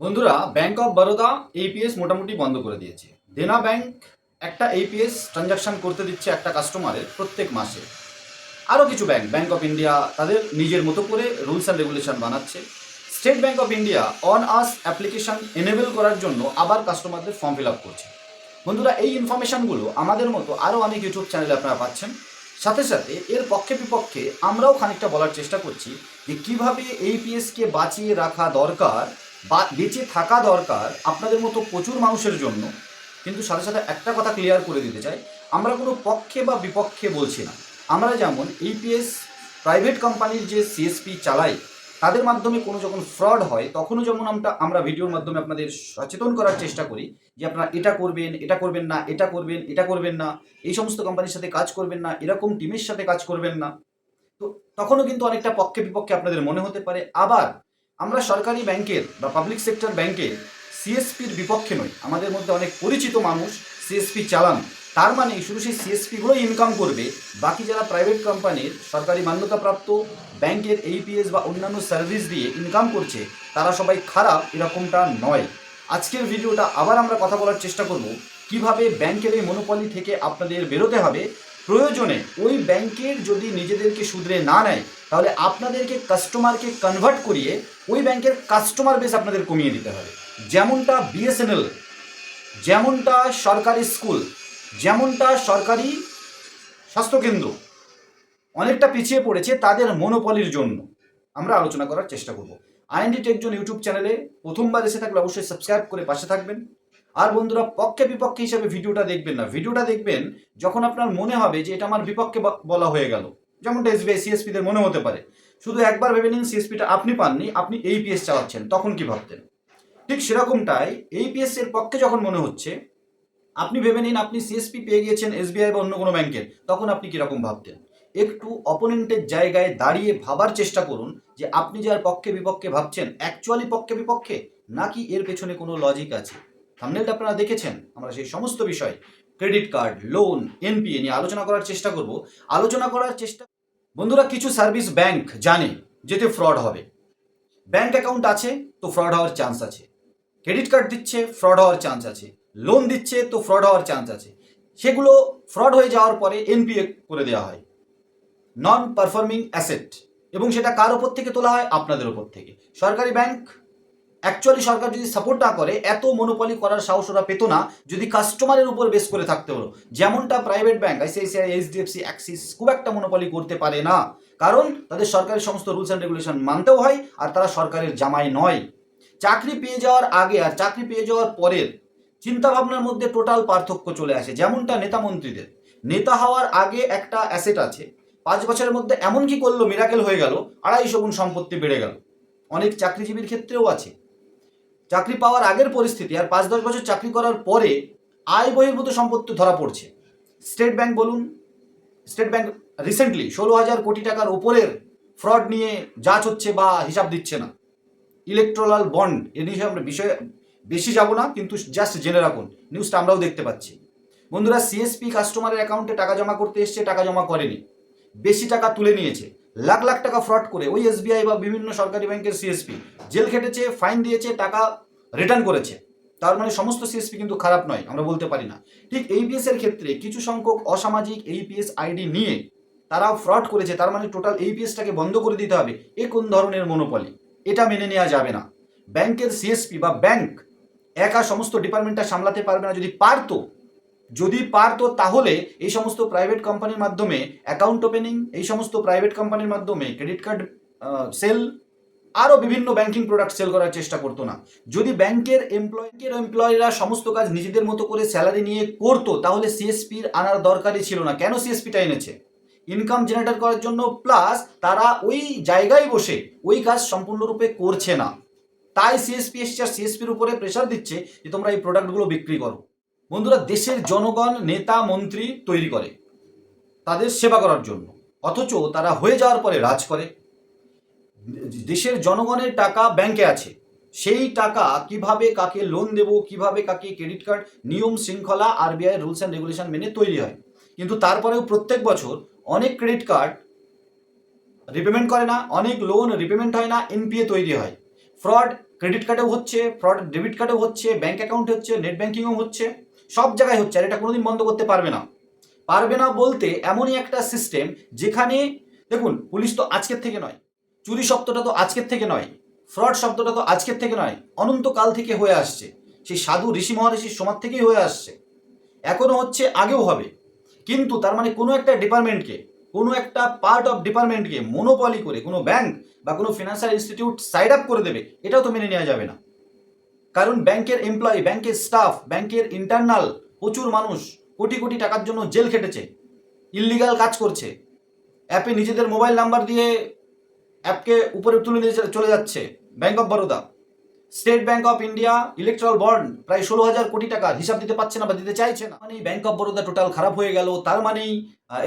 বন্ধুরা bank of Baroda APS মোটামুটি বন্ধ করে দিয়েছে। দেনা ব্যাংক একটা এপিএস ট্রানজাকশন করতে দিচ্ছে একটা কাস্টমারের প্রত্যেক মাসে। আরও কিছু ব্যাংক ব্যাংক অফ ইন্ডিয়া তাদের নিজের মতো করে রুলস অ্যান্ড রেগুলেশন বানাচ্ছে। State Bank of India on us application enable করার জন্য আবার কাস্টমারদের ফর্ম ফিল আপ করছে। বন্ধুরা, এই ইনফরমেশনগুলো আমাদের মতো আরও অনেক ইউটিউব চ্যানেলে আপনারা পাচ্ছেন। সাথে সাথে এর পক্ষে বিপক্ষে আমরাও খানিকটা বলার চেষ্টা করছি যে কীভাবে এই পিএসকে বাঁচিয়ে রাখা দরকার বা বেঁচে থাকা দরকার আপনাদের মতো প্রচুর মানুষের জন্য। কিন্তু সাথে সাথে একটা কথা ক্লিয়ার করে দিতে চাই, আমরা কোনো পক্ষে বা বিপক্ষে বলছি না। আমরা যেমন ইপিএস প্রাইভেট কোম্পানির যে সিএসপি চালাই তাদের মাধ্যমে কোনো যখন ফ্রড হয়, তখনও যেমন আমরা আমরা ভিডিওর মাধ্যমে আপনাদের সচেতন করার চেষ্টা করি যে আপনারা এটা করবেন এটা করবেন না, এটা করবেন এটা করবেন না, এই সমস্ত কোম্পানির সাথে কাজ করবেন না, এরকম টিমের সাথে কাজ করবেন না। তো তখনও কিন্তু অনেকটা পক্ষে বিপক্ষে আপনাদের মনে হতে পারে। আবার আমরা সরকারি ব্যাংকের বা পাবলিক সেক্টর ব্যাংকের সিএসপির বিপক্ষে নই। আমাদের মধ্যে অনেক পরিচিত মানুষ সিএসপি চালান। তার মানে শুধু সেই সিএসপিগুলো ইনকাম করবে। বাকি যারা প্রাইভেট কোম্পানির সরকারি মান্যতাপ্রাপ্ত ব্যাংকের এইপিএস বা অন্যান্য সার্ভিস দিয়ে ইনকাম করছে, তারা সবাই খারাপ এরকমটা নয়। আজকের ভিডিওটা আবার আমরা কথা বলার চেষ্টা করব। কীভাবে ব্যাংকের এই মনোপলি থেকে আপনাদের বেরোতে হবে প্রয়োজনে ওই ব্যাংকের যদি নিজেদেরকে শুধরে না নেয়, তাহলে আপনাদেরকে কাস্টমারকে কনভার্ট করিয়ে ওই ব্যাংকের কাস্টমার বেস আপনাদের কমিয়ে দিতে হবে। যেমনটা বিএসএনএল যেমনটা সরকারি স্কুল, যেমনটা সরকারি স্বাস্থ্যকেন্দ্র, অনেকটা পিছিয়ে পড়েছে তাদের মনোপলির জন্য। আমরা আলোচনা করার চেষ্টা করব। আইএনডি টেকজন ইউটিউব চ্যানেলে প্রথমবার এসে থাকলে অবশ্যই সাবস্ক্রাইব করে পাশে থাকবেন। আর বন্ধুরা পক্ষে বিপক্ষে হিসাবে ভিডিওটা দেখবেন না। ভিডিওটা দেখবেন যখন আপনার মনে হবে যে এটা আমার বিপক্ষে বলা হয়ে গেল। যেমনটা এসবিআই সিএসপিদের মনে হতে পারে। শুধু একবার ভেবে নিন সিএসপিটা আপনি পাননি, আপনি এইপিএস চালাচ্ছেন, তখন কি ভাবতেন? ঠিক সেরকমটাই এইপিএস এর পক্ষে যখন মনে হচ্ছে, আপনি ভেবে নিন, আপনি সিএসপি পেয়ে গিয়েছেন এসবিআই বা অন্য কোনো ব্যাংকের, তখন আপনি কীরকম ভাবতেন? একটু অপোনেন্টের জায়গায় দাঁড়িয়ে ভাবার চেষ্টা করুন যে আপনি যার পক্ষে বিপক্ষে ভাবছেন অ্যাকচুয়ালি পক্ষে বিপক্ষে নাকি এর পেছনে কোনো লজিক আছে? থামনেলটা আপনারা দেখেছেন? আমরা সেই সমস্ত বিষয় ক্রেডিট কার্ড লোন এনপিএ নিয়ে আলোচনা করার চেষ্টা করব। আলোচনা করার চেষ্টা বন্ধুরা, কিছু সার্ভিস ব্যাংক জানে যেতে ফ্রড হবে। ব্যাংক অ্যাকাউন্ট আছে, তো ফ্রড হওয়ার চান্স আছে। ক্রেডিট কার্ড দিচ্ছে ফ্রড হওয়ার চান্স আছে। লোন দিচ্ছে, তো ফ্রড হওয়ার চান্স আছে। সেগুলো ফ্রড হয়ে যাওয়ার পরে এনপিএ করে দেওয়া হয়। নন পারফর্মিং অ্যাসেট এবং সেটা কার ওপর থেকে তোলা হয়? আপনাদের ওপর থেকে। সরকারি ব্যাংক অ্যাকচুয়ালি সরকার যদি সাপোর্ট না করে, এত মনোপলি করার সাহস ওরা পেতো না, যদি কাস্টমারের উপর বেস করে থাকতে হলো। যেমনটা private bank ICICI HDFC Axis খুব একটা মনোপলি করতে পারে না। কারণ তাদের সরকারের সমস্ত রুলস অ্যান্ড রেগুলেশন মানতেও হয়, আর তারা সরকারের জামাই নয়। চাকরি পেয়ে যাওয়ার আগে আর চাকরি পেয়ে যাওয়ার পরের চিন্তাভাবনার মধ্যে টোটাল পার্থক্য চলে আসে, যেমনটা নেতা মন্ত্রীদের। নেতা হওয়ার আগে একটা অ্যাসেট আছে, পাঁচ বছরের মধ্যে এমন কি করল মিরাকেল হয়ে গেল, আড়াইশো গুণ সম্পত্তি বেড়ে গেল। অনেক চাকরিজীবীর ক্ষেত্রেও আছে। চাকরি পাওয়ার আগের পরিস্থিতি আর পাঁচ দশ বছর চাকরি করার পরে আয় বহির্ভূত সম্পত্তি ধরা পড়ছে। স্টেট ব্যাংক বলুন, স্টেট ব্যাংক রিসেন্টলি ষোলো হাজার কোটি টাকার ওপরের ফ্রড নিয়ে যাচ হচ্ছে বা হিসাব দিচ্ছে না। ইলেকট্রাল বন্ড এ নিয়ে আমরা বিষয়ে বেশি যাব না, কিন্তু জাস্ট জেনে রাখুন নিউজটা আমরাও দেখতে পাচ্ছি। বন্ধুরা সিএসপি কাস্টমারের অ্যাকাউন্টে টাকা জমা করতে এসছে, টাকা জমা করেনি। বেশি টাকা তুলে নিয়েছে। লাখ লাখ টাকা ফ্রড করে ওই এসবিআই বা বিভিন্ন সরকারি ব্যাংকের সিএসপি জেল খেটেছে ফাইন দিয়েছে, টাকা রিটার্ন করেছে। তার মানে সমস্ত সিএসপি কিন্তু খারাপ নয়, আমরা বলতে পারি না। ঠিক এইপিএস এর ক্ষেত্রে কিছু সংখ্যক অসামাজিক এইপিএস আইডি নিয়ে তারা ফ্রড করেছে, তার মানে টোটাল এইপিএসটাকে বন্ধ করে দিতে হবে। এ কোন ধরনের মনোপলি এটা মেনে নেওয়া যাবে না। ব্যাংকের সিএসপি বা ব্যাংক একা সমস্ত ডিপার্টমেন্টটা সামলাতে পারবে না, যদি পারতো যদি পারতো তাহলে এই সমস্ত প্রাইভেট কোম্পানির মাধ্যমে অ্যাকাউন্ট ওপেনিং এই সমস্ত প্রাইভেট কোম্পানির মাধ্যমে ক্রেডিট কার্ড সেল আরও বিভিন্ন ব্যাংকিং প্রোডাক্ট সেল করার চেষ্টা করতো না। যদি ব্যাংকের এমপ্লয়ের এমপ্লয়িরা সমস্ত কাজ নিজেদের মতো করে স্যালারি নিয়ে করতো, তাহলে সিএসপির আনার দরকারই ছিল না। কেন সিএসপিটা এনেছে? ইনকাম জেনারেট করার জন্য প্লাস তারা ওই জায়গায় বসে ওই কাজ সম্পূর্ণরূপে করছে না। তাই সিএসপি এসছে আর সিএসপির উপরে প্রেশার দিচ্ছে যে তোমরা এই প্রোডাক্টগুলো বিক্রি করো। বন্ধুরা, দেশের জনগণ, নেতা, মন্ত্রী তৈরি করে, তাদের সেবা করার জন্য। অথচ তারা হয়ে যাওয়ার পরে রাজ করে। দেশের জনগণের টাকা ব্যাংকে আছে। সেই টাকা কীভাবে কাকে লোন দেব, কীভাবে কাকে ক্রেডিট কার্ড নিয়ম শৃঙ্খলা আরবিআই রুলস অ্যান্ড রেগুলেশন মেনে তৈরি হয়। কিন্তু তারপরেও প্রত্যেক বছর অনেক ক্রেডিট কার্ড রিপেমেন্ট করে না, অনেক লোন রিপেমেন্ট হয় না এনপিএ তৈরি হয়। ফ্রড ক্রেডিট কার্ডেও হচ্ছে ফ্রড ডেবিট কার্ডেও হচ্ছে ব্যাঙ্ক অ্যাকাউন্টে হচ্ছে নেট ব্যাঙ্কিংও হচ্ছে। সব জায়গায় হচ্ছে আর এটা কোনোদিন বন্ধ করতে পারবে না। পারবে না বলতে এমনই একটা সিস্টেম যেখানে, দেখুন পুলিশ তো আজকের থেকে নয়, চুরি শব্দটা তো আজকের থেকে নয় ফ্রড শব্দটা তো আজকের থেকে নয়, অনন্তকাল থেকে হয়ে আসছে। সেই সাধু ঋষি মহারিষির সমাজ থেকেই হয়ে আসছে। এখনও হচ্ছে আগেও হবে। কিন্তু তার মানে কোনো একটা ডিপার্টমেন্টকে, কোনো একটা পার্ট অফ ডিপার্টমেন্টকে মনোপলি করে কোনো ব্যাংক বা কোনো ফিনান্সিয়াল ইনস্টিটিউট সাইড আপ করে দেবে, এটাও তো মেনে নেওয়া যাবে না। কারণ ব্যাংকের এমপ্লয়ি ব্যাংকের স্টাফ ব্যাংকের ইন্টারনাল প্রচুর মানুষ কোটি কোটি টাকার জন্য জেল খেটেছে ইল্লিগাল কাজ করছে। অ্যাপে নিজেদের মোবাইল নাম্বার দিয়ে অ্যাপকে উপরে তুলে নিয়ে চলে যাচ্ছে bank of Baroda State Bank of India electoral bond প্রায় ষোলো হাজার কোটি টাকার হিসাব দিতে পারছে না বা দিতে চাইছে না। মানে ব্যাংক অফ বরোদা টোটাল খারাপ হয়ে গেল, তার মানেই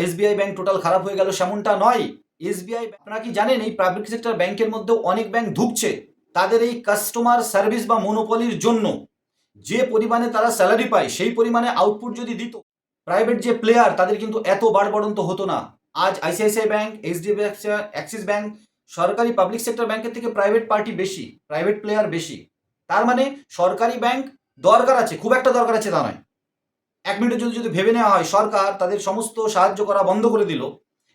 এসবিআই ব্যাংক টোটাল খারাপ হয়ে গেল, সেমনটা নয়। এসবিআই আপনারা কি জানেন এই পাবলিক সেক্টর ব্যাংকের মধ্যেও অনেক ব্যাংক ঢুকছে তাদের এই কাস্টমার সার্ভিস বা মনোপলির জন্য যে পরিমাণে তারা স্যালারি পায়, সেই পরিমাণে আউটপুট যদি দিত প্রাইভেট যে প্লেয়ার তাদের কিন্তু এত বাড়বড়ন্ত হতো না। আজ ICICI bank HDFC Axis bank সরকারি পাবলিক সেক্টর ব্যাংকের থেকে প্রাইভেট পার্টি বেশি প্রাইভেট প্লেয়ার বেশি। তার মানে সরকারি ব্যাংক দরকার আছে, খুব একটা দরকার আছে তা নয়। এক মিনিটের যদি যদি ভেবে নেওয়া হয়, সরকার তাদের সমস্ত সাহায্য করা বন্ধ করে দিল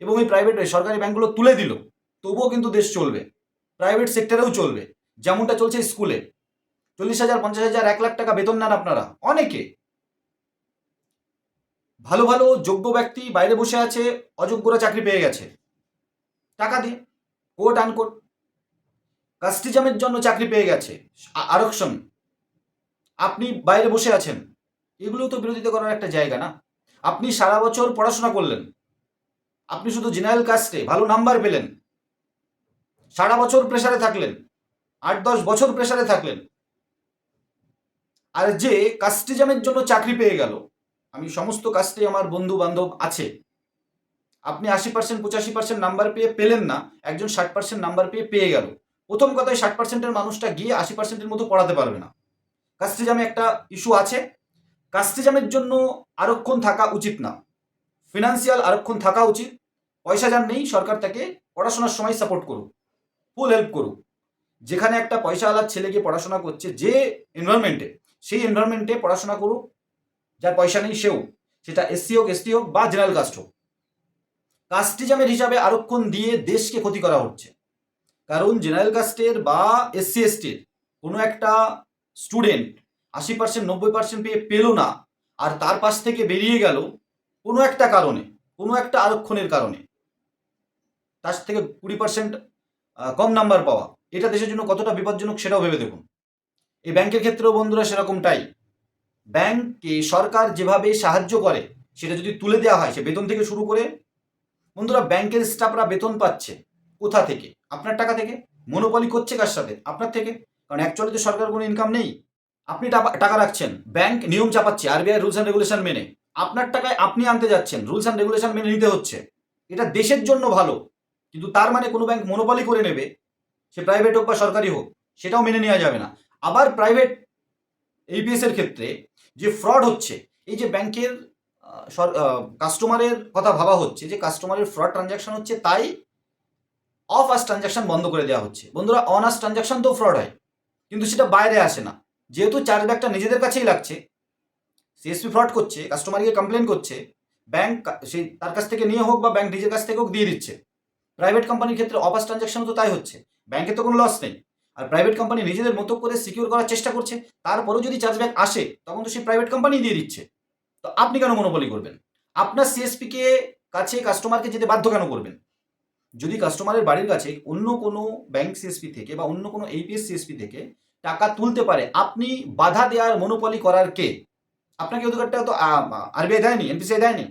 এবং এই প্রাইভেট সরকারি ব্যাংকগুলো তুলে দিল, তবুও কিন্তু দেশ চলবে। প্রাইভেট সেক্টরেও চলবে। যেমনটা চলছে স্কুলে। চল্লিশ হাজার পঞ্চাশ হাজার এক লাখ টাকা বেতন নেন আপনারা। অনেকে। ভালো ভালো, যোগ্য ব্যক্তি বাইরে বসে আছে, অযোগ্যরা চাকরি পেয়ে গেছে। টাকা দিয়ে কোর্ট আনকোর্ট কাস্টিজামের জন্য চাকরি পেয়ে গেছে। আরক্ষণ। আপনি বাইরে বসে আছেন। এগুলো তো বিরোধিতা করার একটা জায়গা না। আপনি সারা বছর পড়াশোনা করলেন। আপনি শুধু জেনারেল কাস্টে ভালো নাম্বার পেলেন। সারা বছর প্রেসারে থাকলেন। আট দশ বছর প্রেসারে থাকলেন। আর যে কাস্টিজামের জন্য চাকরি পেয়ে গেল, আমি সমস্ত কাস্টে আমার বন্ধু বান্ধব আছে। আপনি আশি পার্সেন্ট পঁচাশি পার্সেন্ট নাম্বার পেয়ে পেলেন না, একজন ষাট পার্সেন্ট নাম্বার পেয়ে পেয়ে গেল। প্রথম কথায় ষাট পার্সেন্টের মানুষটা গিয়ে আশি পার্সেন্টের মতো পড়াতে পারবে না। কাস্টিজামে একটা ইস্যু আছে। কাস্টিজামের জন্য আরক্ষণ থাকা উচিত না। ফিনান্সিয়াল আরক্ষণ থাকা উচিত। পয়সা যার নেই, সরকার তাকে পড়াশোনার সময় সাপোর্ট করুক। ফুল হেল্প করুক। যেখানে একটা পয়সাওয়ালার ছেলে গিয়ে পড়াশোনা করছে যে এনভায়রনমেন্টে সেই এনভায়রনমেন্টে পড়াশোনা করুক, যার পয়সা নেই সেও, সেটা এসসি হোক এসটি হোক বা জেনারেল কাস্ট হোক। কাস্টিজামের হিসাবে আরক্ষণ দিয়ে দেশকে ক্ষতি করা হচ্ছে। কারণ জেনারেল কাস্টের বা এসসি এসটির কোনো একটা স্টুডেন্ট আশি পার্সেন্ট নব্বই পার্সেন্ট পেয়ে পেল না, আর তার পাশ থেকে বেরিয়ে গেল কোনো একটা কারণে, কোনো একটা আরক্ষণের কারণে। তার থেকে কুড়ি পার্সেন্ট কম নাম্বার পাওয়া। এটা দেশের জন্য কতটা বিপজ্জনক সেটাও ভেবে দেখুন। এই ব্যাংকের ক্ষেত্রেও বন্ধুরা সেরকমটাই ব্যাংককে সরকার যেভাবে সাহায্য করে, সেটা যদি তুলে দেওয়া হয়, সে বেতন থেকে শুরু করে, বন্ধুরা ব্যাংকের স্টাফরা বেতন পাচ্ছে কোথা থেকে? আপনার টাকা থেকে? মনোপলি করছে কার সাথে? আপনার থেকে? কারণ অ্যাকচুয়ালি তো সরকার কোনো ইনকাম নেই। আপনি টাকা- রাখছেন। ব্যাংক নিয়ম চাপাচ্ছে আরবিআই রুলস অ্যান্ড রেগুলেশন মেনে। আপনার টাকায় আপনি আনতে যাচ্ছেন রুলস অ্যান্ড রেগুলেশন মেনে নিতে হচ্ছে। এটা দেশের জন্য ভালো। কিন্তু তার মানে কোনো ব্যাংক মনোপলি করে নেবে সে প্রাইভেট হোক বা সরকারি হোক, সেটাও মেনে নেওয়া যাবে না। আবার প্রাইভেট এইপিএস এর ক্ষেত্রে যে ফ্রড হচ্ছে, এই যে ব্যাংকের কাস্টমারের কথা ভাবা হচ্ছে, যে কাস্টমারের ফ্রড ট্রানজাকশন হচ্ছে, তাই অফ আস ট্রানজাকশন বন্ধ করে দেওয়া হচ্ছে। বন্ধুরা অন আস ট্রানজাকশন তো ফ্রড হয়, কিন্তু সেটা বাইরে আসে না। যেহেতু চার্জব্যাকটা নিজেদের কাছেই লাগছে সিএসপি ফ্রড করছে কাস্টমারকে কমপ্লেন করছে ব্যাংক সেই তার কাছ থেকে নিয়ে হোক বা ব্যাংক নিজের কাছ থেকে হোক দিয়ে দিচ্ছে। প্রাইভেট কোম্পানির ক্ষেত্রে অফ আস ট্রানজাকশন তো তাই হচ্ছে। ব্যাংকে তো কোনো লস নেই। আর প্রাইভেট কোম্পানি নিজেদের মতো করে সিকিউর করার চেষ্টা করছে তারপরেও যদি চার্জব্যাক আসে, তখন তো সেই প্রাইভেট কোম্পানি দিয়ে দিচ্ছে। তো আপনি কেন মনোপলি করবেন? আপনার সিএসপি কে কাছে কাস্টমারকে যেতে বাধ্য কেন করবেন? যদি কাস্টমারের বাড়ির কাছে অন্য কোনো ব্যাংক সিএসপি থেকে বা অন্য কোনো এইপিএস সিএসপি থেকে টাকা তুলতে পারে, আপনি বাধা দেওয়ার মনোপলি করার কে? আপনাকে অধিকারটা তো আরবিআই দেয়নি এনপিসিআই দেয়নি।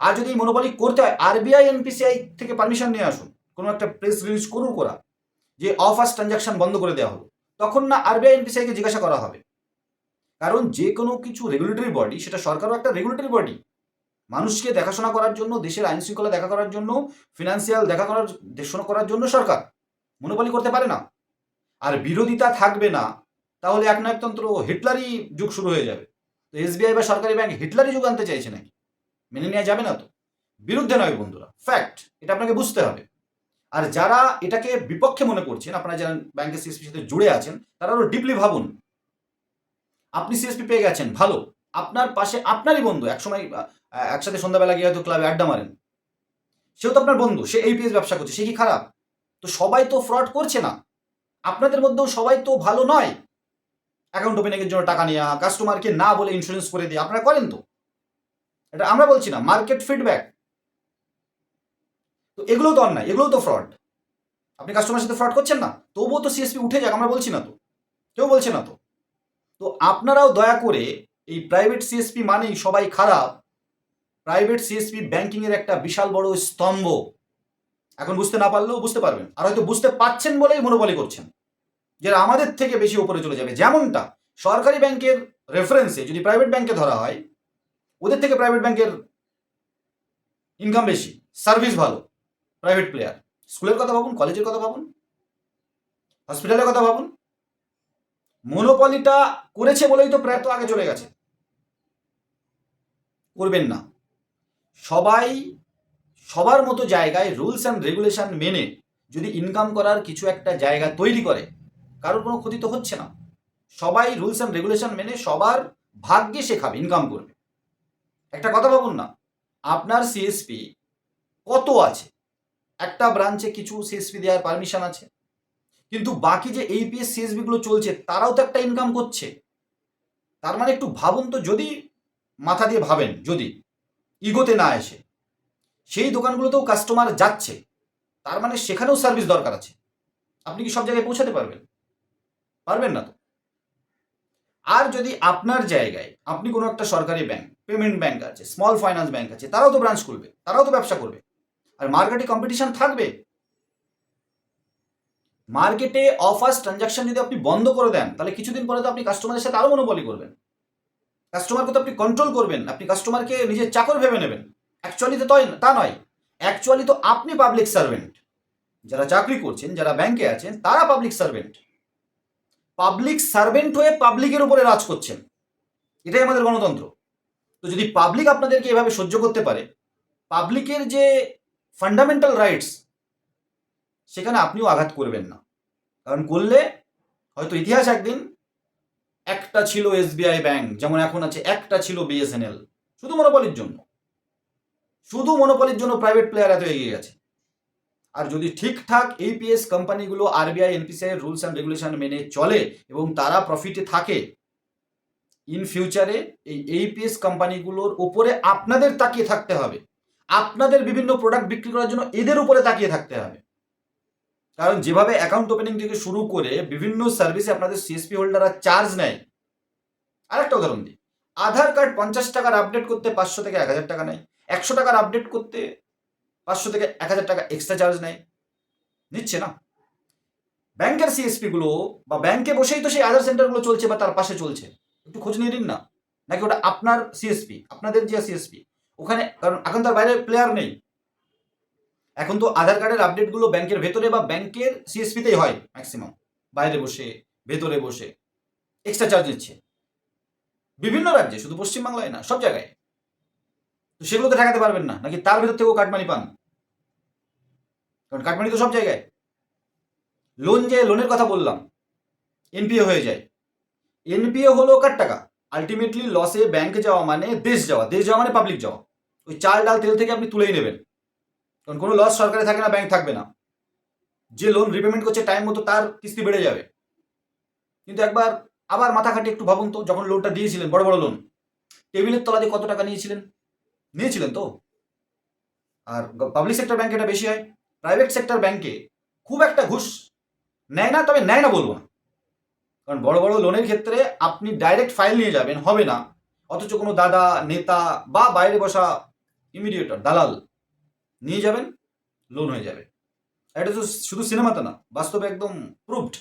আর যদি মনোপলি করতে হয় আরবিআই এনপিসিআই থেকে পারমিশন নিয়ে আসুন, কোনো একটা প্রেস রিলিজ করুন করা। যে অফ ট্রানজাকশন বন্ধ করে দেওয়া হলো, তখন না আরবিআই এনপিসিআইকে জিজ্ঞাসা করা হবে। কারণ যে কোনো কিছু রেগুলেটরি বডি সেটা সরকারও একটা রেগুলেটরি বডি মানুষকে দেখাশোনা করার জন্য, দেশের আইন শৃঙ্খলা দেখা করার জন্য ফিনান্সিয়াল দেখা করার, দেখাশোনা করার জন্য সরকার মনোপলি করতে পারে না। আর বিরোধিতা থাকবে না, তাহলে এক একতন্ত্র হিটলারই যুগ শুরু হয়ে যাবে। তো এসবিআই বা সরকারি ব্যাংক হিটলারই যুগ আনতে চাইছে নাকি? মেনে নেওয়া যাবে না তো? বিরুদ্ধে নয় বন্ধুরা ফ্যাক্ট এটা আপনাকে বুঝতে হবে। আর যারা এটাকে বিপক্ষে মনে করছেন, আপনারা যারা ব্যাংকের সিএসপির সাথে জুড়ে আছেন, তারা আরও ডিপলি ভাবুন। আপনি সিএসপি পেয়ে গেছেন, ভালো। আপনার পাশে আপনারই বন্ধু, একসময় একসাথে সন্ধ্যাবেলা গিয়ে হয়তো ক্লাবে আড্ডা মারেন। সেও তো আপনার বন্ধু, সে এইপিএস ব্যবসা করছে, সে কি খারাপ? তো সবাই তো ফ্রড করছে না। আপনাদের মধ্যেও সবাই তো ভালো নয়। অ্যাকাউন্ট ওপেনিংয়ের জন্য টাকা নেওয়া কাস্টমারকে না বলে ইন্স্যুরেন্স করে দিয়ে, আপনারা করেন তো? এটা আমরা বলছি না মার্কেট ফিডব্যাক তো এগুলোও তো অন্যায়, এগুলোও তো ফ্রড আপনি কাস্টমারের সাথে ফ্রড করছেন না, তবুও তো সিএসপি উঠে যাক, আমরা বলছি না তো। কেউ বলছে না তো। তো আপনারাও দয়া করে এই প্রাইভেট সিএসপি মানেই সবাই খারাপ। প্রাইভেট সিএসপি ব্যাংকিংয়ের একটা বিশাল বড় স্তম্ভ। এখন বুঝতে না পারলেও বুঝতে পারবেন। আর হয়তো বুঝতে পাচ্ছেন বলেই মনোবলি করছেন। যারা আমাদের থেকে বেশি উপরে চলে যাবে। যেমনটা সরকারি ব্যাংকের রেফারেন্সে যদি প্রাইভেট ব্যাংকে ধরা হয়, ওদের থেকে প্রাইভেট ব্যাংকের ইনকাম বেশি। সার্ভিস ভালো। প্রাইভেট প্লেয়ার স্কুলের কথা ভাবুন কলেজের কথা ভাবুন হসপিটালের কথা ভাবুন মনোপলিটা করেছে বলেই তো প্রায় তো আগে চলে গেছে। করবেন না। সবাই, সবার মতো জায়গায় রুলস অ্যান্ড রেগুলেশন মেনে যদি ইনকাম করার কিছু একটা জায়গা তৈরি করে, কারোর কোনো ক্ষতি তো হচ্ছে না। সবাই রুলস অ্যান্ড রেগুলেশন মেনে সবার ভাগ্যে শেখাবে ইনকাম করবে। একটা কথা ভাবুন না, আপনার সিএসপি কত আছে? একটা ব্রাঞ্চে কিছু সিএসপি দেওয়ার পারমিশন আছে। কিন্তু বাকি যে এইপিএস সিএসবি গুলো চলছে, তারাও তো একটা ইনকাম করছে। তার মানে একটু ভাবুন তো, যদি মাথা দিয়ে ভাবেন, যদি ইগোতে না এসে, সেই দোকানগুলোতেও কাস্টমার যাচ্ছে, তার মানে সেখানেও সার্ভিস দরকার আছে। আপনি কি সব জায়গায় পৌঁছাতে পারবেন? পারবেন না তো। আর যদি আপনার জায়গায় আপনি কোনো একটা সরকারি ব্যাংক পেমেন্ট ব্যাংক আছে স্মল ফাইন্যান্স ব্যাংক আছে, তারাও তো ব্রাঞ্চ খুলবে, তারাও তো ব্যবসা করবে। মার্কেটে কম্পিটিশন থাকবে? মার্কেটে অফার্স ট্রানজাকশন যদি আপনি বন্ধ করে দেন, তাহলে কিছুদিন পরে তো আপনি কাস্টমারের সাথে আরও মনোবলি করবেন। কাস্টমারকে তো আপনি কন্ট্রোল করবেন, আপনি কাস্টমারকে নিজের চাকর ভেবে নেবেন। অ্যাকচুয়ালি তো তয়- তা নয়। অ্যাকচুয়ালি তো আপনি পাবলিক সার্ভেন্ট যারা চাকরি করছেন, যারা ব্যাংকে আছেন, তারা পাবলিক সার্ভেন্ট পাবলিক সার্ভেন্ট হয়ে পাবলিকের উপরে রাজ করছেন। এটাই আমাদের গণতন্ত্র। তো যদি পাবলিক আপনাদেরকে এভাবে সহ্য করতে পারে পাবলিকের যে ফান্ডামেন্টাল রাইটস সেখানে আপনিও আঘাত করবেন না। কারণ করলে হয়তো ইতিহাস একদিন একটা ছিল এসবিআই ব্যাংক যেমন এখন আছে একটা ছিল বিএসএনএল শুধু মনোপলির জন্য। শুধু মনোপলির জন্য প্রাইভেট প্লেয়ার এত এগিয়ে গেছে। আর যদি ঠিকঠাক এইপিএস কোম্পানিগুলো RBI NPCI rules and regulation মেনে চলে এবং তারা প্রফিটে থাকে ইন ফিউচারে এই এইপিএস কোম্পানিগুলোর উপরে আপনাদের তাকিয়ে থাকতে হবে। আপনাদের বিভিন্ন প্রোডাক্ট বিক্রি করার জন্য এদের উপরে তাকিয়ে থাকতে হবে। কারণ যেভাবে অ্যাকাউন্ট ওপেনিং থেকে শুরু করে বিভিন্ন সার্ভিসে আপনাদের সিএসপি হোল্ডাররা চার্জ নেয়। আরেকটা উদাহরণ দিই। আধার কার্ড পঞ্চাশ টাকার আপডেট করতে পাঁচশো থেকে এক হাজার টাকা নেয়। একশো টাকার আপডেট করতে পাঁচশো থেকে এক হাজার টাকা এক্সট্রা চার্জ নেয়। নিচ্ছে না। ব্যাংকের সিএসপি গুলো বা ব্যাংকে বসেই তো সেই আধার সেন্টারগুলো চলছে বা তার পাশে চলছে। একটু খোঁজ নিয়ে নিন না। নাকি ওটা আপনার সিএসপি আপনাদের যে সিএসপি ওখানে, কারণ এখন তার বাইরে প্লেয়ার নেই। এখন তো আধার কার্ডের আপডেটগুলো ব্যাংকের ভেতরে বা ব্যাংকের সিএসপিতেই হয় ম্যাক্সিমাম বাইরে বসে, ভেতরে বসে এক্সট্রা চার্জ নিচ্ছে। বিভিন্ন রাজ্যে, শুধু পশ্চিমবাংলায় না, সব জায়গায়। তো সেগুলো তো ঠেকাতে পারবেন না, নাকি তার ভেতর থেকেও কাটমানি পান? কারণ কাটমানি তো সব জায়গায়। লোন যে লোনের কথা বললাম এনপিএ হয়ে যায়। এনপিএ হলো কার টাকা? আলটিমেটলি লসে ব্যাংকে যাওয়া মানে দেশ যাওয়া। দেশ যাওয়া মানে পাবলিক যাওয়া। ওই চাল ডাল তেল থেকে আপনি তুলেই নেবেন। কারণ কোনো লস সরকারে থাকে না ব্যাংক থাকবে না। যে লোন রিপেমেন্ট করছে টাইম মতো তার কিস্তি বেড়ে যাবে। কিন্তু একবার আবার মাথা খাটিয়ে একটু ভাবুন তো, যখন লোনটা দিয়েছিলেন, বড় বড় লোন টেবিলের তলা দিয়ে কত টাকা নিয়েছিলেন? নিয়েছিলেন তো? আর পাবলিক সেক্টর ব্যাংকে এটা বেশি হয়। প্রাইভেট সেক্টর ব্যাংকে খুব একটা ঘুষ নেয় না, তবে নেয় না বলব না। কারণ বড় বড় লোনের ক্ষেত্রে আপনি ডাইরেক্ট ফাইল নিয়ে যাবেন, হবে না। অথচ কোনো দাদা, নেতা বা বাইরে বসা ইমিডিয়েটর দালাল নিয়ে যাবেন লোন হয়ে যাবে। এটা তো শুধু সিনেমাতে না, বাস্তবে একদম প্রুভড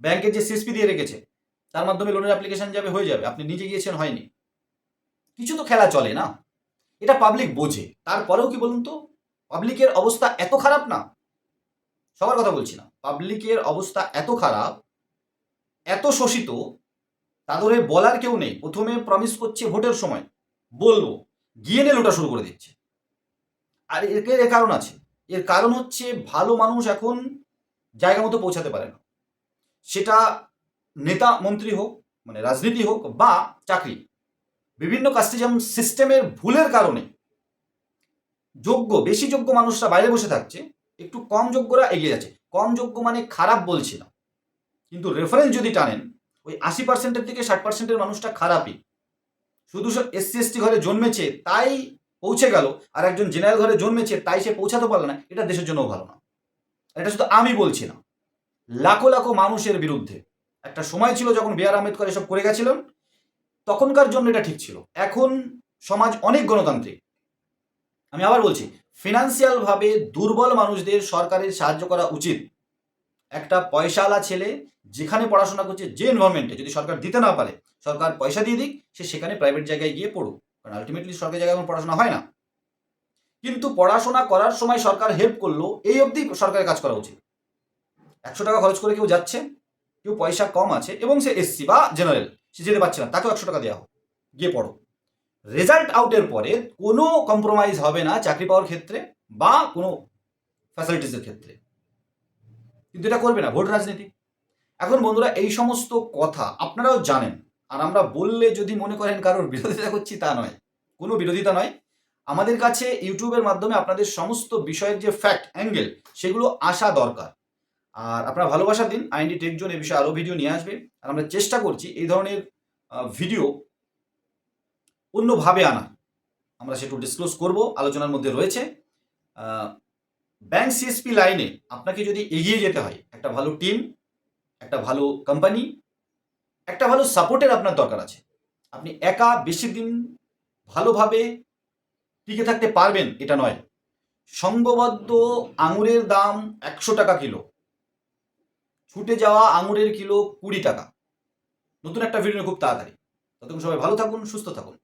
ব্যাংকের যে সিএসপি দিয়ে রেখেছে, তার মাধ্যমে লোনের অ্যাপ্লিকেশন যাবে, হয়ে যাবে। আপনি নিজে গিয়েছেন, হয়নি। কিছু তো খেলা চলে না। এটা পাবলিক বোঝে। তারপরেও কি বলুন তো পাবলিকের অবস্থা এত খারাপ না। সবার কথা বলছি না। পাবলিকের অবস্থা এত খারাপ, এত শোষিত, তাদের বলার কেউ নেই। প্রথমে প্রমিস করছে ভোটের সময়। বলব নিয়ে লোটা শুরু করে দিচ্ছে। আর এর এর কারণ আছে? এর কারণ হচ্ছে ভালো মানুষ এখন জায়গা মতো পৌঁছাতে পারে না। সেটা নেতা মন্ত্রী হোক মানে রাজনীতি হোক বা চাকরি, বিভিন্ন কাস্টিজম সিস্টেমের ভুলের কারণে যোগ্য, বেশি যোগ্য মানুষরা বাইরে বসে থাকছে, একটু কম যোগ্যরা এগিয়ে যাচ্ছে। কম যোগ্য মানে খারাপ বলছি না। কিন্তু রেফারেন্স যদি টানেন, ওই আশি পার্সেন্টের থেকে ষাট পার্সেন্টের মানুষটা খারাপই। শুধু এসসি, এসটি ঘরে জন্মেছে, তাই পৌঁছে গেল, আর একজন জেনারেল ঘরে জন্মেছে, তাই সে পৌঁছাতে পারল না, এটা দেশের জন্য ভালো না। এটা শুধু আমি বলছি না, লাখো লাখো মানুষের বিরুদ্ধে। একটা সময় ছিল যখন বি আর আম্বেদকর এসব করে গেছিলেন, তখনকার জন্য এটা ঠিক ছিল। এখন সমাজ অনেক গণতান্ত্রিক। আমি আবার বলছি ফিনান্সিয়াল ভাবে দুর্বল মানুষদের সরকারের সাহায্য করা উচিত। একটা পয়সাওয়ালা ছেলে যেখানে পড়াশোনা করছে, যে এনভারনমেন্টে যদি সরকার দিতে না পারে, সরকার পয়সা দিয়ে দিক, সে সেখানে প্রাইভেট জায়গায় গিয়ে পড়ুক। কারণ আলটিমেটলি সরকারি জায়গায় এখন পড়াশোনা হয় না। কিন্তু পড়াশোনা করার সময় সরকার হেল্প করল, এই অবধি সরকারের কাজ করা উচিত। একশো টাকা খরচ করে কেউ যাচ্ছে, কেউ পয়সা কম আছে, এবং সে এসসি বা জেনারেল সে যেতে পারছে না, তাকেও একশো টাকা দেওয়া হোক, গিয়ে পড়ো। রেজাল্ট আউটের পরে কোনো কম্প্রোমাইজ হবে না চাকরি পাওয়ার ক্ষেত্রে বা কোনো ফ্যাসিলিটিসের ক্ষেত্রে। কিন্তু এটা করবে না, ভোট রাজনীতি। এখন বন্ধুরা, এই সমস্ত কথা আপনারাও জানেন, আর আমরা বললে যদি মনে করেন কারোর বিরোধিতা করছি তা নয়। কোনো বিরোধিতা নয়। আমাদের কাছে ইউটিউবের মাধ্যমে আপনাদের সমস্ত বিষয়ের যে ফ্যাক্ট অ্যাঙ্গেল সেগুলো আসা দরকার। আর আপনারা ভালোবাসা দিন আইনডি টেকজন এই বিষয়ে আরও ভিডিও নিয়ে আসবে। আর আমরা চেষ্টা করছি এই ধরনের ভিডিও অন্যভাবে আনা আমরা সেটু ডিসক্লোজ করব, আলোচনার মধ্যে রয়েছে। ব্যাংক সিএসপি লাইনে আপনাকে যদি এগিয়ে যেতে হয়, একটা ভালো টিম একটা ভালো কোম্পানি একটা ভালো সাপোর্টের আপনার দরকার আছে। আপনি একা বেশি দিন ভালোভাবে টিকে থাকতে পারবেন, এটা নয়। সঙ্গবদ্ধ আঙুরের দাম একশো টাকা কিলো। ছুটে যাওয়া আঙুরের কিলো কুড়ি টাকা। নতুন একটা ভিডিও খুব তাড়াতাড়ি। ততক্ষণ সবাই ভালো থাকুন, সুস্থ থাকুন।